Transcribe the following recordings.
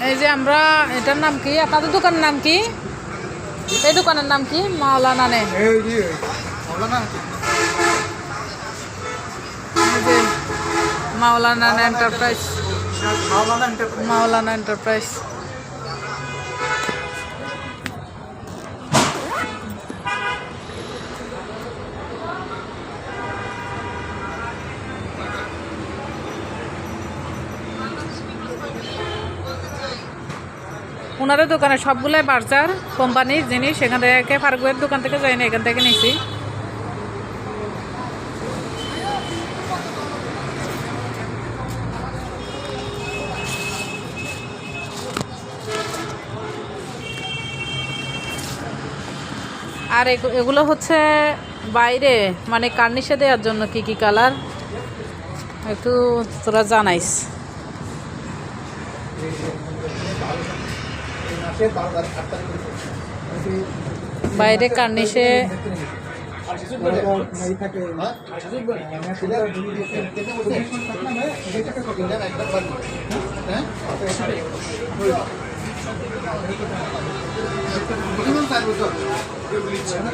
এই যে আমরা এটার নাম কি? আপনাদের দোকানের নাম কি? এই দোকানের নাম কি? মাওলানা নে। মাওলানা এন্টারপ্রাইজ মাওলানা এন্টারপ্রাইজ ওনাদের দোকানে সবগুলাই বার্জার, কোম্পানির জিনিস, এখান থেকে ফারুকের দোকান থেকে যাই না এখান থেকে নিয়েছি আর এগু- এগুলো হচ্ছে বাইরে মানে কার্নিশে দেওয়ার জন্য কি কি কালার? একটু তোরা জানাইস। বাইরে কার্নিশে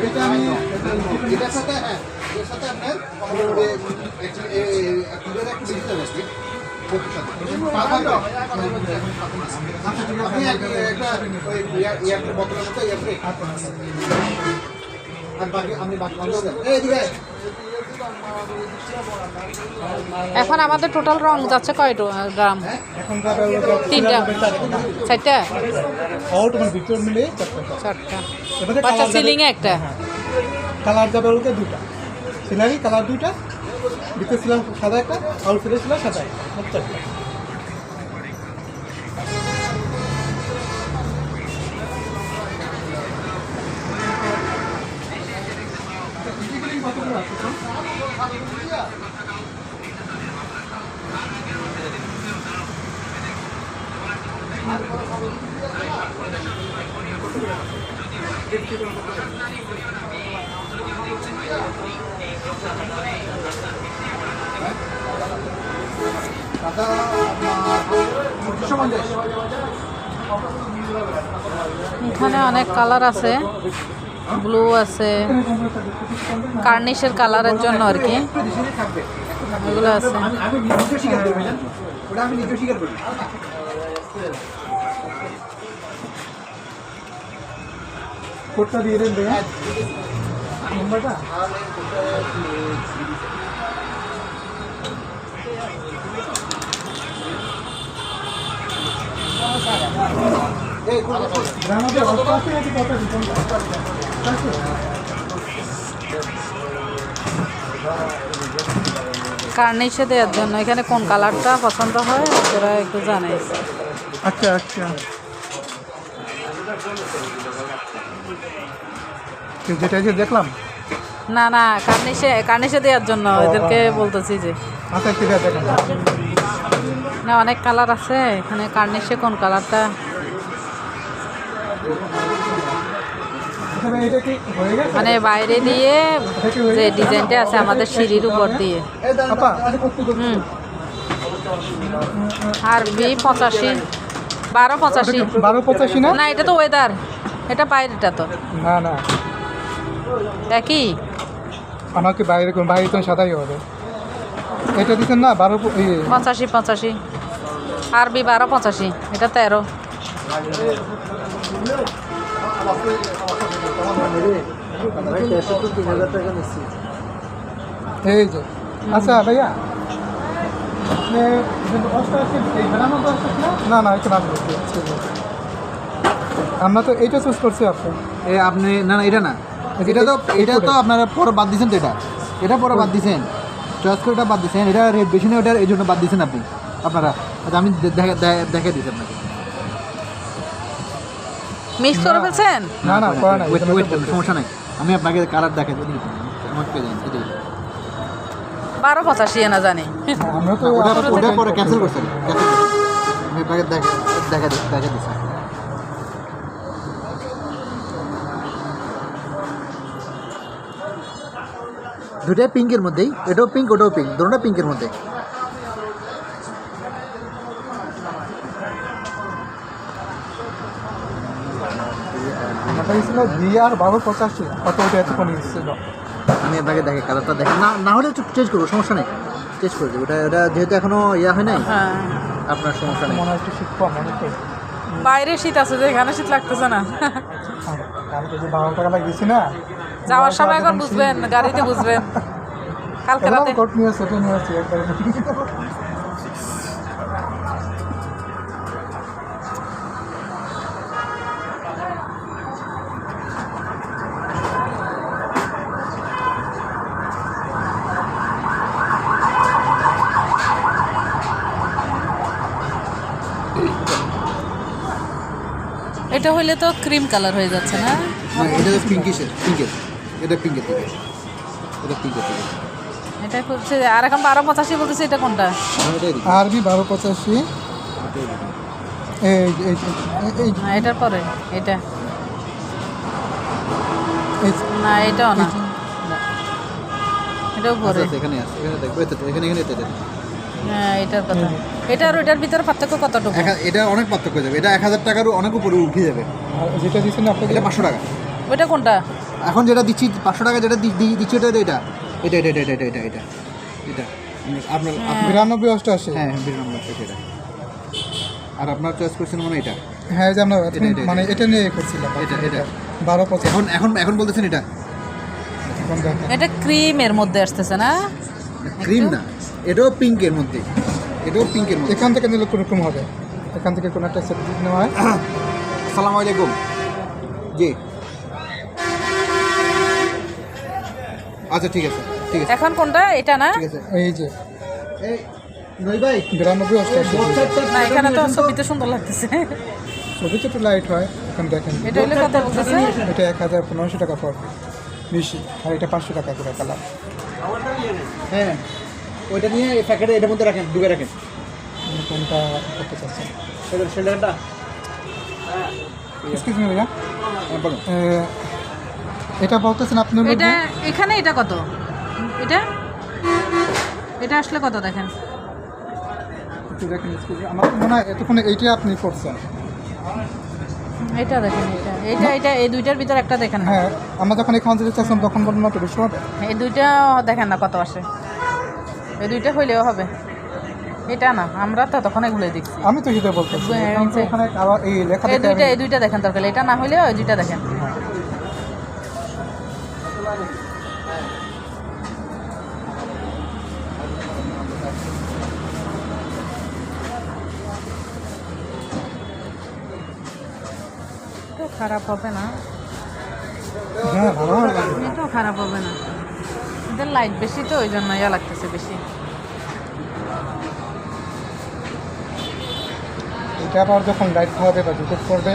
এটা আমি এটার সাথে হ্যাঁ এটার সাথে আপনার একটা এখন আমাদের টোটাল রং যাচ্ছে কয়টো গ্রাম? তিনটা। চারটা? মানে চারটা। এবারে আচ্ছা কালার সিলিং একটা? কালার যাবে হলো দুটা। সিলারি কালার দুইটা ভিতরে ছিলাম সাদা একটা আউট ফিরে ছিল সাদা একটা। এখানে অনেক কালার আছে। ব্লু আছে। কার্নিশের কালারের জন্য আর কি। এগুলো আছে। কোডটা দিয়ে দেন ভাইয়া নম্বরটা? আমাদের অল্প আছে নাকি কত ডিসকাউন্ট দেওয়ার জন্য। এখানে কোন কালারটা পছন্দ হয়? ওরা একটু জানাইস। আচ্ছা আচ্ছা। যেটা যে দেখলাম। না না কার্নিশে কার্নিশে দেওয়ার জন্য এদেরকে বলতেছি যে। আচ্ছা ঠিক আছে না অনেক কালার আছে। এখানে কার্নিশে কোন কালারটা? হয়ে মানে বাইরে দিয়ে যে ডিজাইনটা আছে আমাদের সিঁড়ির উপর দিয়ে। হুম। আর বি পঁচাশি। বারো পঁচাশি। বারো পঁচাশি না? না এটা তো ওয়েদার এটা বাইরেটা তো। না না। একই? আমাকে বাইরে কোন বাইরে তো সাদাই হবে। এটা দিচ্ছেন না বারো ইয়ে, পঁচাশি পঁচাশি। আর বি বারো পঁচাশি। এটা তেরো। এই যে। আচ্ছা ভাইয়া। না? না এটা না আমরা তো এইটা চুজ করছি আপনি। এ আপনি না না এটা না। এটা তো এটা তো আপনারা পরে বাদ দিয়েছেন তো এটা। এটা পরে বাদ দিয়েছেন চয়েস করে এটা বাদ দিয়েছেন এটা রেট বেশি না ওটার এই জন্য বাদ দিয়েছেন আপনি আপনারা। আচ্ছা আমি দেখে দে- দেখে দিচ্ছি আপনাকে। মিক্স করে ফেলছেন? না না ওয়েট ওয়েট সমস্যা নাই। আমি আপনাকে কালার দেখাই দিই আমাকে পেয়ে যান এটাই। বারো পঁচাশি না জানি। আমরা তো ওটা পরে ক্যান্সেল করছেন। ক্যান্সেল আমি আপনাকে দেখে দেখে দিচ্ছি দিচ্ছি। দুটাই পিঙ্কের মধ্যেই এটাও পিঙ্ক ওটাও পিঙ্ক দুটোটা পিঙ্কের মধ্যে। ছিল দুই আমি আপনাকে দেখে কালারটা দেখে না না হলে একটু চেঞ্জ করব সমস্যা নেই। চেঞ্জ করে দেবো ওটা ওটা যেহেতু এখনও ইয়ে হয় নাই হ্যাঁ। আপনার সমস্যা নেই। মনে হয় শীত কম বাইরে শীত আছে যে এখানে শীত লাগতেছে না যাওয়ার সময় এখন বুঝবেন গাড়িতে বুঝবেন। কালকে রাতে। কোট নিয়ে সেটা নিয়ে আসছি একবারে এটা হইলে তো ক্রিম কালার হয়ে যাচ্ছে না? না এটা তো পিঙ্কিশের পিঙ্কের এটা পিঙ্কের থেকে এটা পিঙ্কের থেকে এটা হচ্ছে আর এখন বারো পঁচাশি বলতেছে এটা কোনটা? আরবি বারো পঁচাশি। এই এই এই- এই না এটার পরে এটা। না এটাও না। এটাও আচ্ছা, পরে আচ্ছা, এখানে আছে এখানে দেখো এখানে এখানে এটা হ্যাঁ এটার কথা। এটা আর ওইটার ভিতরে পার্থক্য কতটুকু? এক এটা অনেক পার্থক্য যাবে। এটা এক হাজার টাকারও অনেক উপরে উঠে যাবে। যেটা দিচ্ছেন আপনাকে এটা পাঁচশো টাকা। ওইটা কোনটা? এখন যেটা দিচ্ছি পাঁচশো টাকা যেটা দিচ্ছি ওটা এটা এটা এটা এটা এটা এটা এটা এটা। এটা আপনার আপনার বিরানব্বই অষ্টআশি। হ্যাঁ হ্যাঁ বিরানব্বই সেটা আর আপনার চয়েস করছেন মানে এটা? হ্যাঁ এই যে আমরা এটা, এটা, মানে এটা নিয়ে করছিলাম। এটা এটা। বারো পঁচাশি। এখন এখন এখন বলতেছেন এটা? এটা ক্রিমের মধ্যে আসতেছে না? ক্রিম না। এটাও পিঙ্কের মধ্যে। এটাও পিঙ্কের মধ্যে। এখান থেকে নিলে কোনোরকম হবে। এখান থেকে কোনো একটা সেট নেওয়া হয়। সালাম আলাইকুম। জি। আচ্ছা ঠিক আছে ঠিক আছে। এখন কোনটা? এটা না? ঠিক আছে। এই যে। এই নই ভাই বিরানব্বই অষ্টআশি না এখানে তো ছবিতে সুন্দর লাগতেছে। ছবিতে একটু লাইট হয় এখন দেখেন। এটা হইলে কত বলতেছে? এটা এক হাজার পনেরোশো টাকা পর বেশি আর এটা পাঁচশো টাকা করে কালার হ্যাঁ ওইটা নিয়ে প্যাকেটে এটার মধ্যে রাখেন ডুবে রাখেন। কোনটা করতে চাচ্ছেন সিলিন্ডারটা এক্সকিউজ মি ভাইয়া। হ্যাঁ বলুন। এটা বলতেছেন আপনি এটা এখানে এটা কত? এটা? এটা আসলে কত দেখেন? একটু আমার তো মনে হয় এতক্ষণ এইটা আপনি করছেন। এটা দেখেন এটা। এটা এটা এই দুইটার ভিতর একটা দেখেন না। হ্যাঁ আমরা যখন এখান থেকে চাচ্ছিলাম তখন বললাম তো বেশি হবে। এই দুইটা দেখেন না কত আসে। এই দুইটা হইলেও হবে। এটা না আমরা তো তখন এগুলো দেখছি আমি তো সেটা বলতেছি হ্যাঁ, এই দুইটা এই দুইটা দেখেন দরকার। এটা না হইলেও এই দুইটা দেখেন। খারাপ হবে না। হ্যাঁ এটাও খারাপ হবে না। এদের লাইট বেশি তো ওই জন্য ইয়া লাগতেছে বেশি। এটা আবার যখন লাইট খাওয়াবে বা জুতো করবে